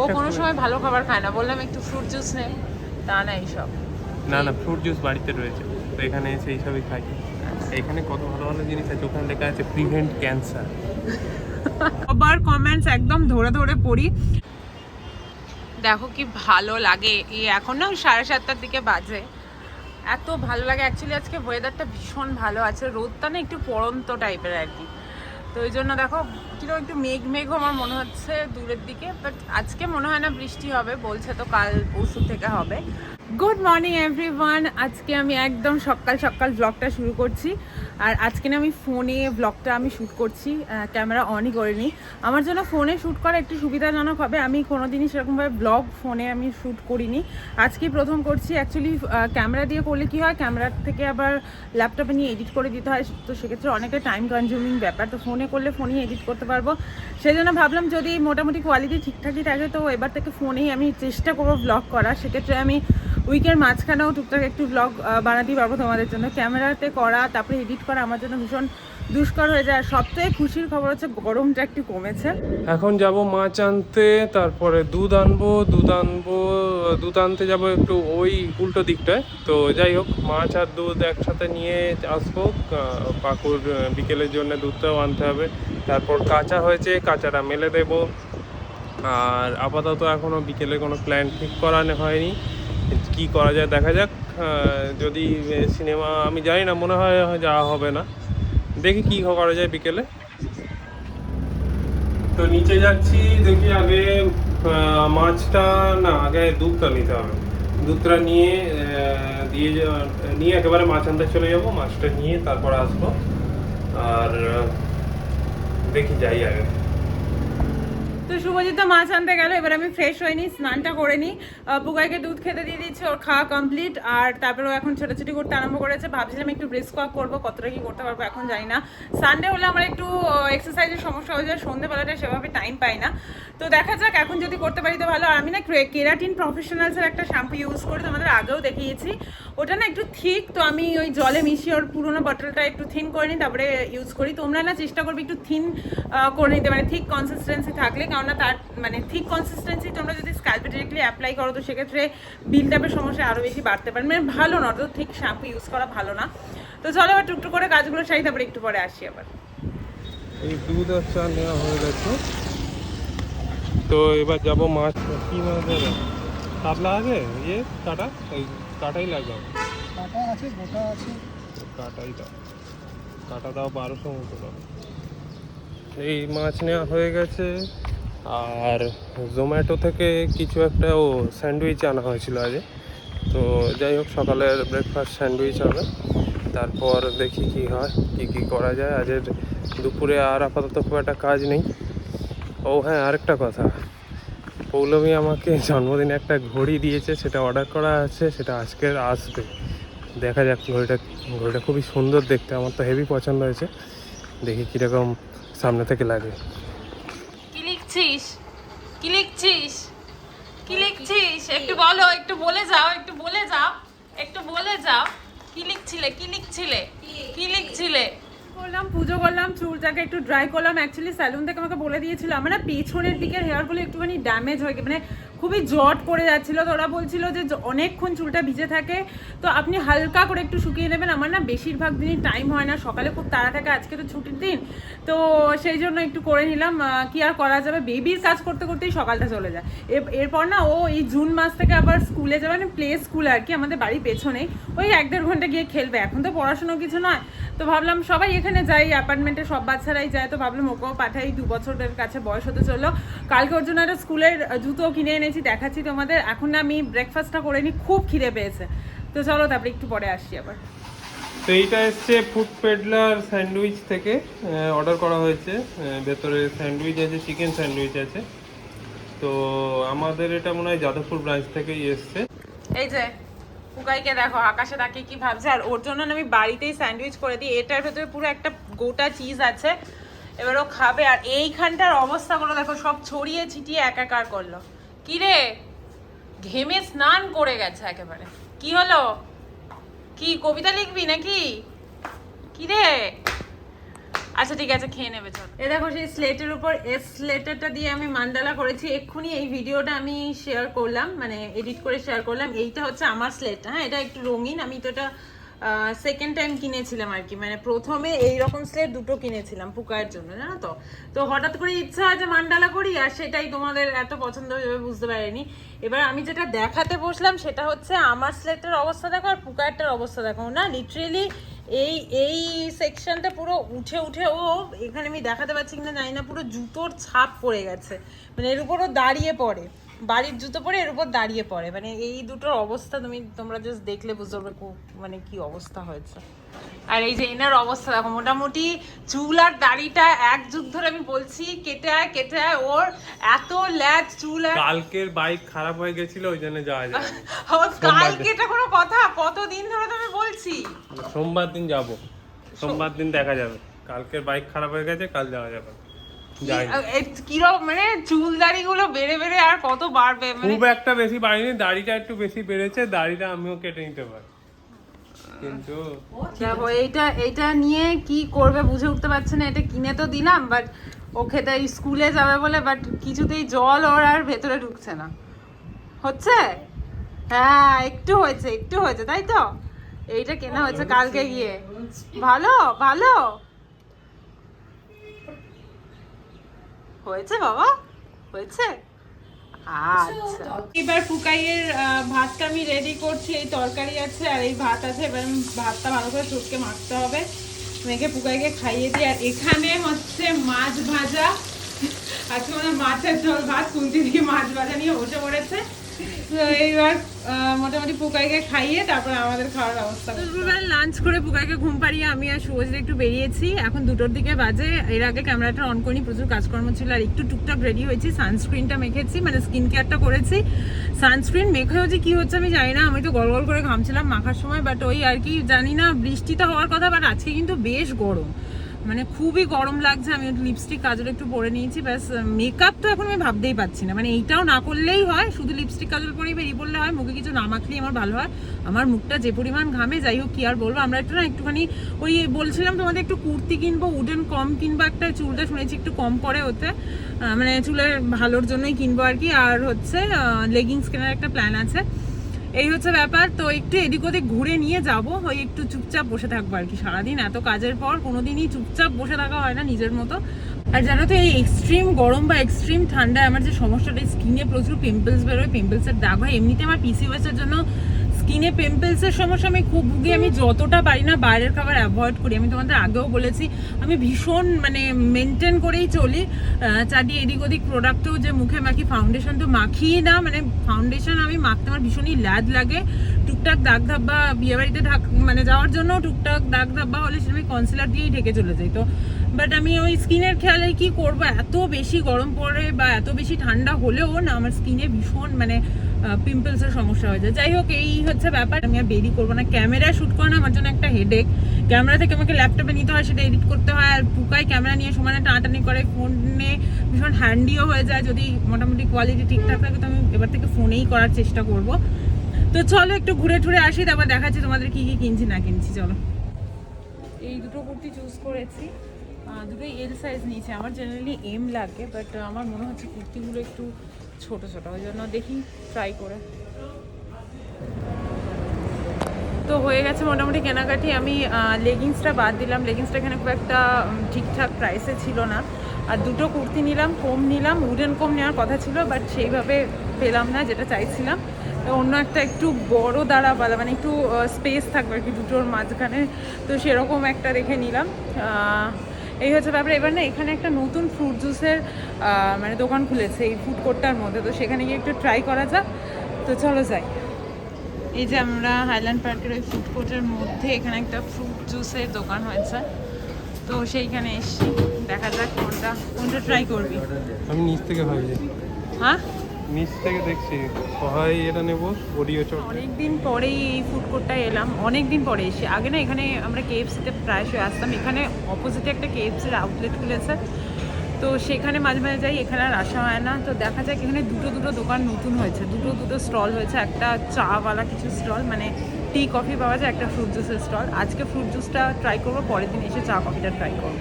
ও কোনো সময় ভালো খাবার খায় না। বললাম একটু ফ্রুট জুস নে। তা না এইসব। না না ফ্রুট জুস বাড়িতে রয়েছে। তো এখানে এসে এইসবই খাই। এখানে কত ভালো ভালো জিনিস আছে। ওখানে লেখা আছে প্রিভেন্ট ক্যান্সার সবার কমেন্টস একদম ধরে ধরে পড়ি। দেখো কি ভালো লাগে। এই এখন না সাড়ে সাতটার দিকে বাজে। এত ভালো লাগে। অ্যাকচুয়ালি আজকে ওয়েদারটা ভীষণ ভালো আছে। রোদটা না একটু পড়ন্ত টাইপের আর কি। তো ওই জন্য দেখো কীরকম একটু মেঘ মেঘ আমার মনে হচ্ছে দূরের দিকে বাট আজকে মনে হয় না বৃষ্টি হবে, বলছে তো কাল পরশু থেকে হবে। গুড মর্নিং এভরিওয়ান আজকে আমি একদম সকাল সকাল ব্লগটা শুরু করছি। আর আজকে না আমি ফোনে ব্লগটা আমি শ্যুট করছি ক্যামেরা অনই করিনি। আমার জন্য ফোনে শ্যুট করা একটু সুবিধাজনক হবে। আমি কোনো দিনই সেরকমভাবে ব্লগ ফোনে আমি শ্যুট করিনি। আজকেই প্রথম করছি অ্যাকচুয়ালি ক্যামেরা দিয়ে করলে কি হয়? ক্যামেরার থেকে আবার ল্যাপটপে নিয়ে এডিট করে দিতে হয়, তো সেক্ষেত্রে অনেকটা টাইম কনজিউমিং ব্যাপার। তো ফোনে করলে ফোনেই এডিট করতে পারব। সেই জন্য ভাবলাম যদি মোটামুটি কোয়ালিটি ঠিকঠাকই থাকে, তো এবার থেকে ফোনেই আমি চেষ্টা করব ব্লগ করা সেক্ষেত্রে আমি উইকের মাঝখানেও টুকটাক একটু ব্লগ বানাতেই পারব তোমাদের জন্য। ক্যামেরাতে করা, তারপরে এডিট করা আমার জন্য ভীষণ দুষ্কর হয়ে যায়। আর সবথেকে খুশির খবর হচ্ছে, গরমটা একটু কমেছে। এখন যাব মাছ আনতে, তারপরে দুধ আনব দুধ আনব, দুধ আনতে যাব একটু ওই উল্টো দিকটায়। তো যাই হোক, মাছ আর দুধ একসাথে নিয়ে আসব। পাকুর বিকেলের জন্য দুধটাও আনতে হবে। তারপর কাঁচা হয়েছে, কাঁচাটা মেলে দেবো। আর আপাতত এখনও বিকেলে কোনো প্ল্যান ঠিক করানো হয়নি। কি করা যায় দেখা যাক। যদি সিনেমা, আমি জানি না, মনে হয় যাওয়া হবে না। দেখি কি করা যায় বিকেলে। তো নিচে যাচ্ছি, দেখি আগে মাছটা, না, আগে দুধটা নিতে হবে। দুধটা নিয়ে দিয়ে নিয়ে একেবারে মাছ আনতে চলে যাব, মাছটা নিয়ে তারপর আসব। আর, দেখি যাই আগে। তো শুভজিৎ তো মাছ আনতে গেল, এবার আমি ফ্রেশ হয়নি স্নানটা করে নিই। পুকাইকে দুধ খেতে দিয়ে দিচ্ছে ওর খাওয়া কমপ্লিট আর তারপরে ও এখন ছোটাছুটি করতে আরম্ভ করেছে। ভাবছিলাম একটু ব্রিস্ক ওয়াক করব, কতটা কি করতে পারব এখন জানি না। সানডে হলে আমার একটু এক্সারসাইজের সমস্যা হয়ে যায় সন্ধ্যেবেলাটা সেভাবে টাইম পাই না। তো দেখা যাক, এখন যদি করতে পারি তো ভালো। আর আমি না কেরাটিন প্রফেশনালসের একটা শ্যাম্পু ইউজ করি তোমাদের আগেও দেখিয়েছি। ওটা না একটু থিক তো আমি ওই জলে মিশিয়ে ওর পুরোনো বটলটা একটু থিন করে নিই, তারপরে ইউজ করি। তোমরা না চেষ্টা করবে একটু থিন করে নিতে মানে থিক কনসিস্টেন্সি থাকলে কেননা তার মানে থিক কনসিস্টেন্সি তোমরা যদি স্ক্যাল্পে ডিরেক্টলি অ্যাপ্লাই করো তো সেক্ষেত্রে বিল টাপের সমস্যা আরও বেশি বাড়তে পারে। মানে ভালো না তো ঠিক শ্যাম্পু ইউজ করা ভালো না। তো চলো আবার টুকটু করে কাজগুলো সারি তারপরে একটু পরে আসি আবার। এই দুধ আর চা নেওয়া হয়ে গেছে। তো এবার যাব মাছ কি মাছ দেবে কাতলা আছে ইয়ে কাটা? ওই কাটাই লাগবে কাটা আছে গোটা আছে। কাটাই দাও। কাটা দাও বারোশো মতো দাও। এই মাছ নেওয়া হয়ে গেছে। আর জোম্যাটো থেকে কিছু একটা ও স্যান্ডউইচ আনা হয়েছিল আজ তো যাই হোক, সকালের ব্রেকফাস্ট স্যান্ডউইচ হবে। তারপর দেখি কি হয়, কি কি করা যায়। আজের দুপুরে আর আপাতত খুব একটা কাজ নেই। ও হ্যাঁ আরেকটা কথা। পৌলমী আমাকে জন্মদিনে একটা ঘড়ি দিয়েছে, সেটা অর্ডার করা আছে, সেটা আজকের আসবে। দেখা যাক, ঘড়িটা ঘড়িটা খুবই সুন্দর দেখতে, আমার তো হেভি পছন্দ হয়েছে। দেখি কীরকম সামনে থেকে লাগে। লিখছিস? কি লিখছিস? কি লিখছিস? একটু বলো একটু বলে যাও একটু বলে যাও একটু বলে যাও। কি লিখছিলে কি লিখছিলে? কি লিখছিলে? করলাম পুজো করলাম চুলটাকে একটু ড্রাই করলাম। অ্যাকচুয়ালি স্যালুন থেকে আমাকে বলে দিয়েছিল আমার না পেছনের দিকের হেয়ারগুলো একটুখানি ড্যামেজ হয়ে গেছে মানে খুবই জট করে যাচ্ছিল। তো ওরা বলছিল যে অনেকক্ষণ চুলটা ভিজে থাকে। তো আপনি হালকা করে একটু শুকিয়ে নেবেন। আমার না বেশিরভাগ দিনই টাইম হয় না। সকালে খুব তাড়া থাকে, আজকে তো ছুটির দিন। তো সেই জন্য একটু করে নিলাম। কি আর করা যাবে? বেবির কাজ করতে করতেই সকালটা চলে যায়। এরপর না ও এই জুন মাস থেকে আবার স্কুলে যাবে। মানে প্লে স্কুল আর কি। আমাদের বাড়ির পেছনেই ওই এক দেড় ঘণ্টা গিয়ে খেলবে। এখন তো পড়াশোনা কিছু নয়। তো ভাবলাম সবাই এখানে যাই। অ্যাপার্টমেন্টে সব বাচ্চারাই যায়। তো ভাবলাম ওকেও পাঠাই। দু বছরের কাছে বয়স হতে চলল। কালকে ওর জন্য একটা স্কুলের জুতো কিনে এনেছি দেখাচ্ছি তোমাদের। এখন না আমি ব্রেকফাস্টটা করে নিই খুব খিদে পেয়েছে। তো চলো তারপরে একটু পরে আসি আবার। তো এইটা এসছে ফুড পেডলার স্যান্ডউইচ থেকে অর্ডার করা হয়েছে। ভেতরে স্যান্ডউইচ আছে চিকেন স্যান্ডউইচ আছে। তো আমাদের এটা মনে হয় যাদবপুর ব্রাঞ্চ থেকেই এসছে। এই যে পুকাইকে দেখো আকাশে তাকে কি ভাবছে আর ওর জন্য আমি বাড়িতেই স্যান্ডউইচ করে দিই। এটার ভেতরে পুরো একটা গোটা চিজ আছে। এবার ও খাবে আর এইখানটার অবস্থাগুলো দেখো সব ছড়িয়ে ছিটিয়ে একাকার করল। কি রে ঘেমে স্নান করে গেছে একেবারে। কি হলো? কি, কবিতা লিখবি নাকি? কি রে আচ্ছা ঠিক আছে, খেয়ে নেবে, চল। এ দেখো, সেই স্লেটের উপর এস স্লেটারটা দিয়ে আমি মান্ডালা করেছি। এক্ষুনি এই ভিডিওটা আমি শেয়ার করলাম মানে এডিট করে শেয়ার করলাম। এইটা হচ্ছে আমার স্লেট হ্যাঁ? এটা একটু রঙিন, আমি তো এটা সেকেন্ড টাইম কিনেছিলাম আর কি। মানে প্রথমে এই রকম স্লেট দুটো কিনেছিলাম পুকায়ের জন্য, জানো তো? তো হঠাৎ করে ইচ্ছা হয় যে মান্ডালা করি, আর সেটাই তোমাদের এত পছন্দ হয়ে বুঝতে পারিনি। এবার আমি যেটা দেখাতে বসলাম সেটা হচ্ছে আমার স্লেটের অবস্থা দেখো আর পুকায়েরটার অবস্থা দেখো, না? লিটারেলি এই এই সেকশনটা পুরো উঠে উঠে, ও, এখানে আমি দেখাতে পাচ্ছি কিনা জানি না, পুরো জুতোর ছাপ পড়ে গেছে। মানে এর উপরও দাঁড়িয়ে পড়ে। বাড়ির জুতো পরে এর উপর দাঁড়িয়ে পড়ে। মানে এই দুটোর অবস্থা তুমি তোমরা জাস্ট দেখলে বুঝতে পারবে মানে কি অবস্থা হয়েছে। আর এই যে এনার অবস্থা দেখো মোটামুটি চুল আর দাড়িটা এক যুগ ধরে আমি বলছি কেটে আয় কেটে আয় ওর এত ল্যাজ চুল আর কালকের বাইক খারাপ হয়ে গেছিল ওই জন্য যাওয়া যায়। কালকে এটা কোনো কথা কতদিন ধরে তো আমি বলছি। সোমবার দিন যাব। সোমবার দিন দেখা যাবে। কালকের বাইক খারাপ হয়ে গেছে কাল যাওয়া যাবে। কীরকম মানে চুল দাড়ি গুলো বেড়ে বেড়ে আর কত বাড়বে মানে খুব একটা বেশি বাড়িনি দাড়িটা একটু বেশি বেড়েছে দাড়িটা আমিও কেটে নিতে পারি। কিন্তু দেখো এইটা এইটা নিয়ে কি করবে বুঝে উঠতে পারছে না এটা কিনে তো দিলাম বাট ও খেতে স্কুলে যাবে বলে বাট কিছুতেই জল ওর আর ভেতরে ঢুকছে না। হচ্ছে? হ্যাঁ একটু হয়েছে একটু হয়েছে তাই তো? এইটা কেনা হয়েছে কালকে গিয়ে। ভালো ভালো? হয়েছে বাবা? হয়েছে? আচ্ছা। এবার ফুকাইয়ের ভাতটা আমি রেডি করছি, এই তরকারি আছে আর এই ভাত আছে, এবার ভাতটা ভালো করে চটকে মাখতে হবে। মেঘে পুকাইকে খাইয়ে দিই। আর এখানে হচ্ছে মাছ ভাজা। আজকে মানে মাছের ঝোল, ভাত কুলতি দিয়ে মাছ ভাজা নিয়ে বসে পড়েছে। মোটামুটি খাইয়ে তারপর লাঞ্চ করে ঘুম পাড়িয়ে আমি আর একটু বেরিয়েছি। এখন দুটোর দিকে বাজে। এর আগে ক্যামেরাটা অন প্রচুর কাজকর্ম ছিল আর একটু টুকটাক রেডি হয়েছি সানস্ক্রিনটা মেখেছি মানে স্কিন কেয়ারটা করেছি। সানস্ক্রিন মেখেও যে কি হচ্ছে আমি জানি না, আমি তো গল গল করে ঘামছিলাম মাখার সময় বাট ওই আর কি, জানি না বৃষ্টি তো হওয়ার কথা বাট আজকে কিন্তু বেশ গরম। মানে খুবই গরম লাগছে আমি লিপস্টিক কাজল একটু পরে নিয়েছি ব্যাস মেকআপ তো এখন আমি ভাবতেই পাচ্ছি না। মানে এইটাও না করলেই হয় শুধু লিপস্টিক কাজল পরেই বেরিয়ে পড়লে হয় মুখে কিছু না মাখলেই আমার ভালো হয়। আমার মুখটা যে পরিমাণ ঘামে যাই হোক কি আর বলব আমরা একটু না একটুখানি ওই বলছিলাম তোমাদের একটু কুর্তি কিনবো উডেন কম কিনবো একটা চুলটা শুনেছি একটু কম পরে আহ, মানে চুলের ভালোর জন্যই কিনবো আর কি। আর হচ্ছে লেগিংস কেনার একটা প্ল্যান আছে। এই হচ্ছে ব্যাপার, তো একটু এদিক ওদিক ঘুরে নিয়ে যাব, ওই একটু চুপচাপ বসে থাকব আর কি সারাদিন। এত কাজের পর কোনোদিনই চুপচাপ বসে থাকা হয় না নিজের মতো। আর জানো তো এই এক্সট্রিম গরম বা এক্সট্রিম ঠান্ডায় আমার যে সমস্যাটা স্কিনে প্রচুর পিম্পলস বেরোয় পিম্পলসের দাগ হয়। এমনিতে আমার পিসিওএসের জন্য স্কিনে পিম্পলসের সমস্যা আমি খুব ভুগি, আমি যতটা পারি না বাইরের খাবার অ্যাভয়েড করি। আমি তোমাদের আগেও বলেছি, আমি ভীষণ মানে মেনটেন করেই চলি। চারদিকে এদিক ওদিক প্রোডাক্টও যে মুখে মাখি ফাউন্ডেশন তো মাখিয়ে না মানে ফাউন্ডেশন আমি মাখতে আমার ভীষণই ল্যাদ লাগে। টুকটাক দাগ ধাব্বা বিয়ে বাড়িতে ঢাক মানে যাওয়ার জন্য টুকটাক দাগ ধাব্বা হলে সেটা আমি কনসিলার দিয়েই ঢেকে চলে যাই। তো বাট আমি ওই স্কিনের খেয়ালে কি করব? এত বেশি গরম পড়ে বা এত বেশি ঠান্ডা হলেও না, আমার স্কিনে ভীষণ মানে পিম্পলসের সমস্যা হয়ে যায়। যাই হোক, এই হচ্ছে ব্যাপার। আমি আর দেরি করব না। ক্যামেরা শ্যুট করা আমার জন্য একটা হেডেক ক্যামেরা থেকে আমাকে ল্যাপটপে নিতে হয়, সেটা এডিট করতে হয়। আর পুকায় ক্যামেরা নিয়ে সমানে টানাটানি করে। ফোনে ভীষণ হ্যান্ডিও হয়ে যায়। যদি মোটামুটি কোয়ালিটি ঠিকঠাক থাকে, তো আমি এবার থেকে ফোনেই করার চেষ্টা করব। তো চলো, একটু ঘুরে টুরে আসি, তারপর দেখাচ্ছি তোমাদের কি কি কিনছি, না কিনছি। চলো। এই দুটো কুর্তি চুজ করেছি। দুটোই এল সাইজ নিয়েছি। আমার জেনারেলি এম লাগে বাট আমার মনে হচ্ছে কুর্তিগুলো একটু ছোট ছোট, ওই জন্য দেখি ট্রাই করে। তো হয়ে গেছে মোটামুটি কেনাকাটি। আমি লেগিংসটা বাদ দিলাম। লেগিংসটা এখানে খুব একটা ঠিকঠাক প্রাইসে ছিল না। আর দুটো কুর্তি নিলাম কম নিলাম উডেন কম নেওয়ার কথা ছিল বাট সেইভাবে পেলাম না যেটা চাইছিলাম। অন্য একটা একটু বড় দাঁড়াপালা মানে একটু স্পেস থাকবে আর কি দুটোর মাঝখানে। তো সেরকম একটা দেখে নিলাম। এই হচ্ছে ব্যাপার। এবার না এখানে একটা নতুন ফ্রুট জুসের মানে দোকান খুলেছে এই ফুড কোর্টটার মধ্যে। তো সেখানে গিয়ে একটু ট্রাই করা যাক। তো চলো যাই। এই যে আমরা হাইল্যান্ড পার্কের ওই ফুড কোর্টের মধ্যে এখানে একটা ফ্রুট জুসের দোকান হয়েছে। তো সেইখানে এসছি দেখা যাক কোনটা কোনটা ট্রাই করবি। আমি নিচ থেকে ভাবছি। হ্যাঁ? নিচ থেকে দেখছি হয় এটা নেব ওরিও চট। অনেক দিন পরেই এই ফুড কোর্টটায় এলাম অনেক দিন পরে এসে। আগে না এখানে আমরা কেএফসিতে প্রায়শই আসতাম, এখানে অপোজিটে একটা কেএফসির আউটলেট খুলেছে। তো সেখানে মাঝে মাঝে যাই, এখানে আর আসা হয় না। তো দেখা যাক, এখানে দুটো দুটো দোকান নতুন হয়েছে, দুটো দুটো স্টল হয়েছে, একটা চাওয়ালা কিছু স্টল মানে টি কফি পাওয়া যায়, একটা ফ্রুট জুসের স্টল আজকে ফ্রুট জুসটা ট্রাই করব, পরের দিন এসে চা কফিটা ট্রাই করব।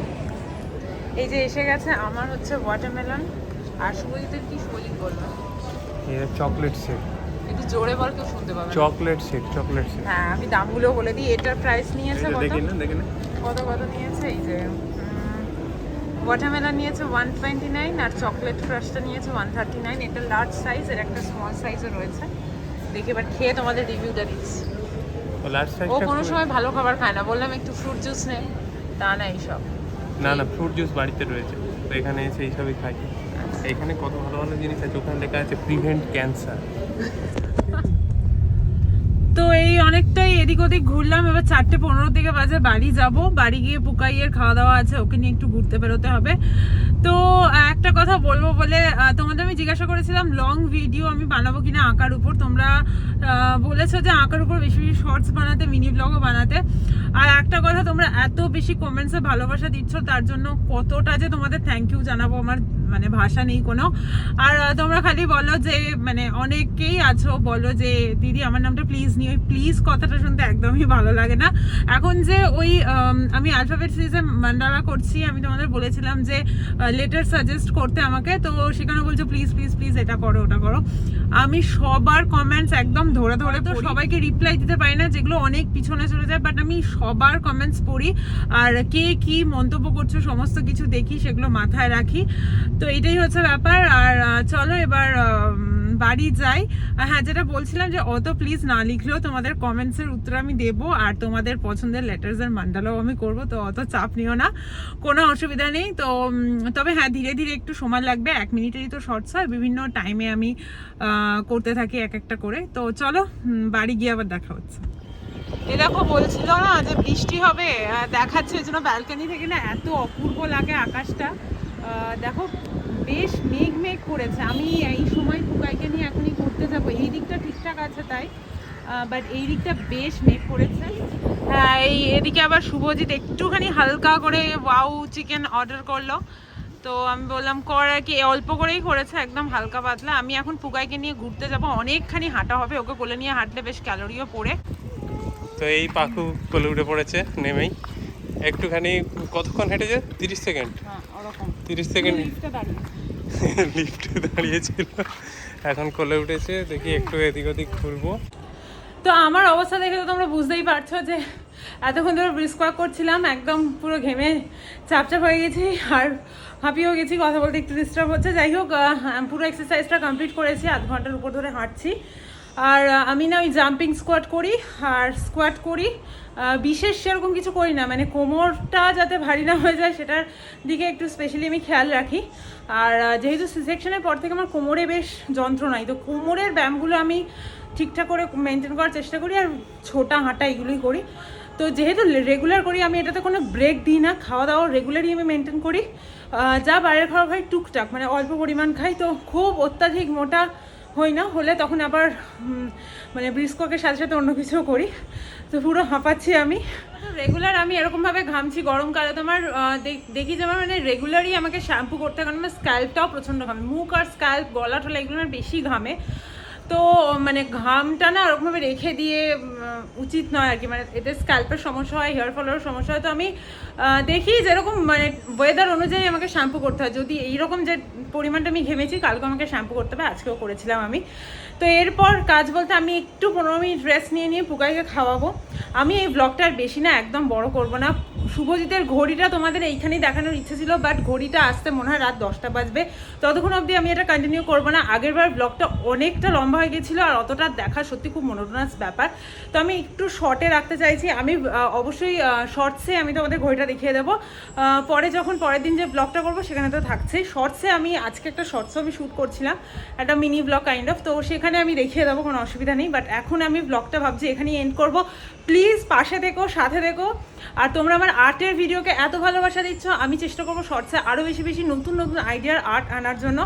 এই যে এসে গেছে, আমার হচ্ছে ওয়াটারমেলন আর শুভজিতের কি শুভজিৎ বলল? এটা চকলেট শেক একটু জোরে বল কেউ শুনতে পাবে চকলেট শেক চকলেট শেক হ্যাঁ আমি দামগুলো বলে দিই। এটার প্রাইস নিয়েছে কত? দেখি না দেখি না কত কত নিয়েছে? এই যে ওয়াটারমেলন নিয়েছে ওয়ান টোয়েন্টি নাইন আর চকলেট ক্রাশটা নিয়েছে ওয়ান থার্টি নাইন এটা লার্জ সাইজ এর একটা স্মল সাইজও রয়েছে। দেখি এবার খেয়ে তোমাদের রিভিউটা দিচ্ছি। ও কোনো সময় ভালো খাবার খায় না। বললাম একটু ফ্রুট জুস নে। তা না এইসব। না না ফ্রুট জুস বাড়িতে রয়েছে। তো এখানে এসে এইসবই খাই। এখানে কত ভালো ভালো জিনিস আছে? ওখানে লেখা আছে প্রিভেন্ট ক্যান্সার তো এই অনেকটাই এদিক ওদিক ঘুরলাম। এবার চারটে পনেরো দিকে বাজে, বাড়ি যাব। বাড়ি গিয়ে পুকাইয়ের খাওয়া দাওয়া আছে, ওকে নিয়ে একটু ঘুরতে বেরোতে হবে। তো, একটা কথা বলব বলে তোমাদের আমি জিজ্ঞাসা করেছিলাম লং ভিডিও আমি বানাবো কিনা আঁকার উপর? তোমরা বলেছ যে আঁকার উপর বেশি বেশি শর্টস বানাতে মিনি ব্লগও বানাতে। আর একটা কথা, তোমরা এত বেশি কমেন্টসে ভালোবাসা দিচ্ছ, তার জন্য কতটা যে তোমাদের থ্যাংক ইউ জানাব আমার মানে ভাষা নেই কোনো। আর তোমরা খালি বলো যে মানে অনেকেই আছো বলো যে দিদি আমার নামটা প্লিজ নিয়ে ওই প্লিজ কথাটা শুনতে একদমই ভালো লাগে না। এখন যে ওই আমি অ্যালফাবেট সিরিজে মান্ডালা করছি আমি তোমাদের বলেছিলাম যে লেটার সাজেস্ট করতে আমাকে তো সেখানে বলছো প্লিজ প্লিজ প্লিজ এটা করো ওটা করো। আমি সবার কমেন্টস একদম ধরে ধরে তো সবাইকে রিপ্লাই দিতে পারি না যেগুলো অনেক পিছনে চলে যায় বাট আমি সবার কমেন্টস পড়ি। আর কে কি মন্তব্য করছ সমস্ত কিছু দেখি সেগুলো মাথায় রাখি। তো এটাই হচ্ছে ব্যাপার। আর চলো এবার বাড়ি যাই। হ্যাঁ যেটা বলছিলাম যে অত প্লিজ না লিখলেও তোমাদের কমেন্টসের উত্তর আমি দেবো। আর তোমাদের পছন্দের লেটার্সের মান্ডালাও আমি করব, তো অত চাপ নিও না। কোনো অসুবিধা নেই। তো তবে হ্যাঁ ধীরে ধীরে একটু সময় লাগবে। এক মিনিটেরই তো শর্টস হয় বিভিন্ন টাইমে আমি করতে থাকি এক একটা করে। তো চলো বাড়ি গিয়ে আবার দেখা হচ্ছে। এ দেখো, বলছিল না যে বৃষ্টি হবে। দেখাচ্ছে ওই জন্য ব্যালকনি থেকে না এত অপূর্ব লাগে আকাশটা। দেখো, বেশ মেঘ মেঘ করেছে। আমি এই সময় পুকাইকে নিয়ে এখনই ঘুরতে যাব। এই দিকটা ঠিকঠাক আছে তাই বাট এই দিকটা বেশ মেঘ করেছে। হ্যাঁ এই এদিকে আবার শুভজিৎ একটুখানি হালকা করে ওয়াও চিকেন অর্ডার করল। তো আমি বললাম, কর কি? অল্প করেই করেছে, একদম হালকা পাতলা। আমি এখন পুকাইকে নিয়ে ঘুরতে যাব। অনেকখানি হাঁটা হবে। ওকে কোলে নিয়ে হাঁটলে বেশ ক্যালোরিও পড়ে। তো এই পাখু কোলে উঠে পড়েছে, নেমেই। একটুখানি কতক্ষণ হেঁটেছে? তিরিশ সেকেন্ড। হ্যাঁ তিরিশ সেকেন্ড। লিফটে দাঁড়িয়ে। দাঁড়িয়েছিল। এখন কোলে উঠেছে দেখি একটু এদিক ওদিক ঘুরবো। তো আমার অবস্থা দেখে তো তোমরা বুঝতেই পারছ যে এতক্ষণ ধরে ব্রিস্ক ওয়াক করছিলাম একদম পুরো ঘেমে চাপচাপ হয়ে গেছি আর হাঁপিয়েও গেছি কথা বলতে একটু ডিস্টার্ব হচ্ছে। যাই হোক পুরো এক্সারসাইজটা কমপ্লিট করেছি আধ ঘণ্টার উপর ধরে হাঁটছি। আর আমি না ওই জাম্পিং স্কোয়াট করি আর স্কোয়াট করি বিশেষ সেরকম কিছু করি না। মানে কোমরটা যাতে ভারী না হয়ে যায়, সেটার দিকে একটু স্পেশালি আমি খেয়াল রাখি। আর যেহেতু সি সেকশনের পর থেকে আমার কোমরে বেশ যন্ত্রণাই, তো কোমরের ব্যায়ামগুলো আমি ঠিকঠাক করে মেনটেন করার চেষ্টা করি আর ছোটা হাঁটা এগুলোই করি। তো যেহেতু রেগুলার করি, আমি এটাতে কোনো ব্রেক দিই না, খাওয়া দাওয়া রেগুলারই আমি মেনটেন করি। যা বাইরের খাওয়া খাই টুকটাক মানে অল্প পরিমাণ খাই, তো খুব অত্যাধিক মোটা হই না, হলে তখন আবার মানে ব্রিস্ককের সাথে সাথে অন্য কিছুও করি। তো পুরো হাঁপাচ্ছি আমি। রেগুলার আমি এরকমভাবে ঘামছি গরমকালে। তোমার দেখ- যে আমার মানে রেগুলারই আমাকে শ্যাম্পু করতে হয়, কারণ আমার স্ক্যাল্পটাও প্রচণ্ড ঘামে। মুখ আর স্ক্যাল্প গলা ঠোলা এগুলো বেশি ঘামে। তো মানে ঘামটা না ওরকমভাবে রেখে দিয়ে উচিত নয় আর কি। মানে এতে স্ক্যাল্পের সমস্যা হয় হেয়ার ফলেরও সমস্যা হয়। তো আমি দেখি যেরকম মানে ওয়েদার অনুযায়ী আমাকে শ্যাম্পু করতে হয়। যদি এইরকম যে পরিমাণটা আমি ঘেমেছি কালকে আমাকে শ্যাম্পু করতে হবে, আজকেও করেছিলাম আমি। তো এরপর কাজ বলতে আমি একটু পনেরো মিনিট রেস্ট নিয়ে নিয়ে পুকাইকে খাওয়াবো। আমি এই ব্লগটা আর বেশি না, একদম বড় করব না। শুভজিতের ঘড়িটা তোমাদের এইখানেই দেখানোর ইচ্ছে ছিল বাট ঘড়িটা আসতে মনে হয় রাত দশটা বাজবে। ততক্ষণ অবধি আমি এটা কন্টিনিউ করব না। আগের বার ব্লগটা অনেকটা লম্বা হয়ে গেছিল আর অতটা দেখা সত্যি খুব মনোটনাস ব্যাপার। তো আমি একটু শর্টে রাখতে চাইছি। আমি অবশ্যই শর্টসে আমি তোমাদের ঘড়িটা দেখিয়ে দেবো। পরে যখন পরের দিন যে ব্লগটা করব সেখানে তো থাকছেই। শর্টসে আমি আজকে একটা শর্টসও আমি শ্যুট করছিলাম। একটা মিনি ব্লগ কাইন্ড অফ তো সেখানে আমি দেখিয়ে দেবো, কোনো অসুবিধা নেই। বাট এখন আমি ব্লগটা ভাবছি এখানেই এন্ড করব। প্লিজ পাশে দেখো সাথে দেখো আর তোমরা আমার আর্টের ভিডিওকে এত ভালোবাসা দিচ্ছ, আমি চেষ্টা করব শর্টসে আরও বেশি বেশি নতুন নতুন আইডিয়ার আর্ট আনার জন্য।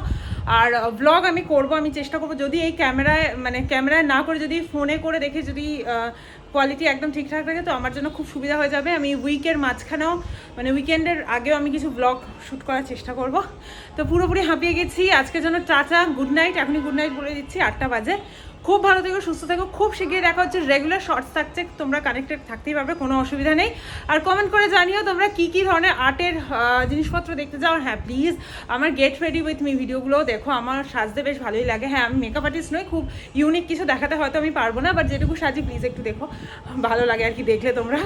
আর ব্লগ আমি করব, আমি চেষ্টা করব, যদি এই ক্যামেরায় মানে ক্যামেরায় না করে যদি ফোনে করে দেখে যদি কোয়ালিটি একদম ঠিকঠাক থাকে, তো আমার জন্য খুব সুবিধা হয়ে যাবে। আমি উইকের মাঝখানেও মানে উইকেন্ডের আগেও আমি কিছু ব্লগ শ্যুট করার চেষ্টা করব। তো পুরোপুরি হাঁপিয়ে গেছি। আজকের জন্য টাটা গুড নাইট এখনই গুড নাইট বলে দিচ্ছি, আটটা বাজে। খুব ভালো থেকো, সুস্থ থেকো। খুব শিগগিরই দেখা হচ্ছে রেগুলার শর্টস থাকছে তোমরা কানেক্টেড থাকতেই পারবে, কোনো অসুবিধা নেই। আর কমেন্ট করে জানিও তোমরা কি কি ধরনের আর্টের জিনিসপত্র দেখতে চাও। হ্যাঁ প্লিজ আমার গেট রেডি উইথ মি ভিডিওগুলো দেখো, আমার সাজতে বেশ ভালোই লাগে। হ্যাঁ আমি মেকআপ আর্টিস্ট নই, খুব ইউনিক কিছু দেখাতে হয়তো আমি পারব না বাট যেটুকু সাজি প্লিজ একটু দেখো। ভালো লাগে আর কি দেখলে তোমরা।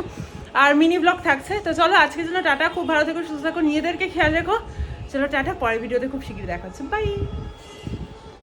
আর মিনি ব্লগ থাকছে, তো চলো আজকের জন্য টাটা, খুব ভালো থেকো, সুস্থ থাকো, নিজেদেরকে খেয়াল রেখো। চলো টাটা, পরের ভিডিওতে খুব শীঘ্রই দেখাচ্ছে বাই